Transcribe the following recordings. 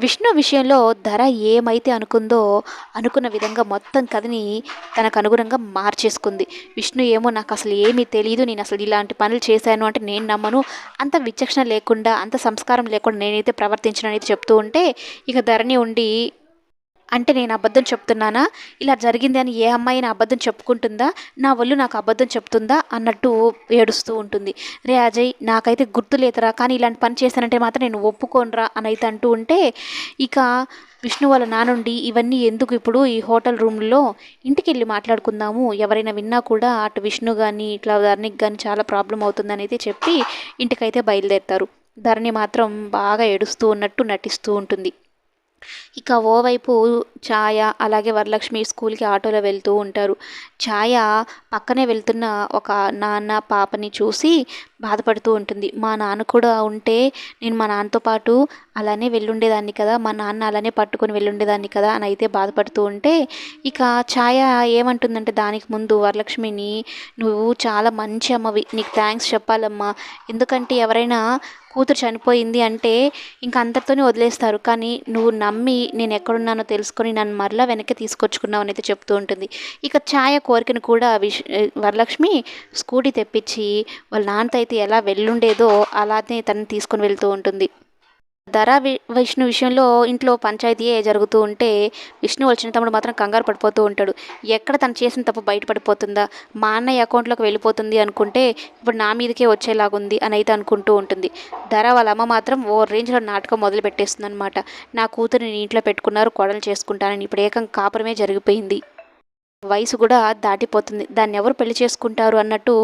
విష్ణు విషయంలో ధర ఏమైతే అనుకుందో అనుకున్న విధంగా మొత్తం కథని తనకు అనుగుణంగా మార్చేసుకుంది. విష్ణు ఏమో నాకు అసలు ఏమీ తెలియదు నేను అసలు ఇలాంటి పనులు చేశాను అంటే నేను నమ్మను. అంత విచక్షణ లేకుండా అంత సంస్కారం లేకుండా నేనైతే ప్రవర్తించను అనేది చెప్తూ ఉంటే ఇక ధరని ఉండి అంటే నేను అబద్ధం చెప్తున్నానా? ఇలా జరిగింది అని ఏ అమ్మాయి నా అబద్ధం చెప్పుకుంటుందా? నా ఒళ్ళు నాకు అబద్ధం చెప్తుందా? అన్నట్టు ఏడుస్తూ ఉంటుంది. రే అజయ్ నాకైతే గుర్తు లేదురా కానీ ఇలాంటి పని చేశానంటే మాత్రం నేను ఒప్పుకోనరా అని అయితే అంటూ ఉంటే ఇక విష్ణు వాళ్ళ నానుండి ఇవన్నీ ఎందుకు ఇప్పుడు ఈ హోటల్ రూమ్లో ఇంటికి వెళ్ళి మాట్లాడుకుందాము? ఎవరైనా విన్నా కూడా అటు విష్ణు కానీ ఇట్లా ధరణికి కానీ చాలా ప్రాబ్లం అవుతుందని అయితే చెప్పి ఇంటికైతే బయలుదేరుతారు. ధరణి మాత్రం బాగా ఏడుస్తూ ఉన్నట్టు నటిస్తూ ఉంటుంది. ఇక ఓవైపు ఛాయ అలాగే వరలక్ష్మి స్కూల్కి ఆటోలో వెళ్తూ ఉంటారు. ఛాయ పక్కనే వెళ్తున్న ఒక నాన్న పాపని చూసి బాధపడుతూ ఉంటుంది. మా నాన్న కూడా ఉంటే నేను మా నాన్నతో పాటు అలానే వెళ్ళుండేదాన్ని కదా మా నాన్న అలానే పట్టుకొని వెళ్ళుండేదాన్ని కదా అని అయితే బాధపడుతూ ఉంటే ఇక ఛాయ ఏమంటుందంటే దానికి ముందు వరలక్ష్మిని నువ్వు చాలా మంచి అమ్మవి నీకు థ్యాంక్స్ చెప్పాలమ్మా. ఎందుకంటే ఎవరైనా కూతురు చనిపోయింది అంటే ఇంక అందరితోనే వదిలేస్తారు. కానీ నువ్వు నమ్మి నేను ఎక్కడున్నానో తెలుసుకొని నన్ను మరలా వెనక్కి తీసుకొచ్చుకున్నావు అని అయితే చెప్తూ ఉంటుంది. ఇక ఛాయ కోరికను కూడా విష్ వరలక్ష్మి స్కూటీ తెప్పించి వాళ్ళ నాన్నతో అయితే ఎలా వెళ్ళుండేదో అలానే తను తీసుకొని వెళ్తూ ఉంటుంది. ధర విష్ణు విషయంలో ఇంట్లో పంచాయతీయే జరుగుతూ ఉంటే విష్ణు వచ్చిన తమ్ముడు మాత్రం కంగారు పడిపోతూ ఉంటాడు. ఎక్కడ తను చేసిన తప్పు బయటపడిపోతుందా? మా అన్నయ్య అకౌంట్లోకి వెళ్ళిపోతుంది అనుకుంటే ఇప్పుడు నా మీదకే వచ్చేలాగుంది అని అయితే అనుకుంటూ ఉంటుంది. ధర వాళ్ళ అమ్మ మాత్రం ఓ రేంజ్లో నాటకం మొదలు పెట్టేస్తుంది అనమాట నా కూతురిని ఇంట్లో పెట్టుకున్నారు కొడలు చేసుకుంటానని. ఇప్పుడు ఏకం కాపురమే జరిగిపోయింది. వయసు కూడా దాటిపోతుంది. దాన్ని ఎవరు పెళ్ళి చేసుకుంటారు అన్నట్టు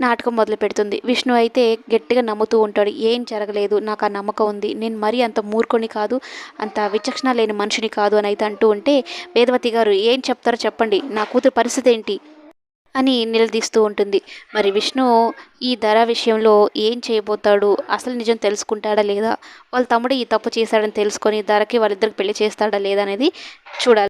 నాటకం మొదలు పెడుతుంది. విష్ణు అయితే గట్టిగా నమ్ముతూ ఉంటాడు. ఏం జరగలేదు. నాకు ఆ నమ్మకం ఉంది. నేను మరీ అంత మూర్ఖుని కాదు. అంత విచక్షణ లేని మనిషిని కాదు అని అయితే అంటూ ఉంటే వేదవతి గారు ఏం చెప్తారో చెప్పండి. నా కూతురు పరిస్థితి ఏంటి? అని నిలదీస్తూ ఉంటుంది. మరి విష్ణు ఈ ధర విషయంలో ఏం చేయబోతాడు? అసలు నిజం తెలుసుకుంటాడా లేదా? వాళ్ళ తమ్ముడు ఈ తప్పు చేశాడని తెలుసుకొని ధరకి వాళ్ళిద్దరికి పెళ్ళి చేస్తాడా లేదా అనేది చూడాలి.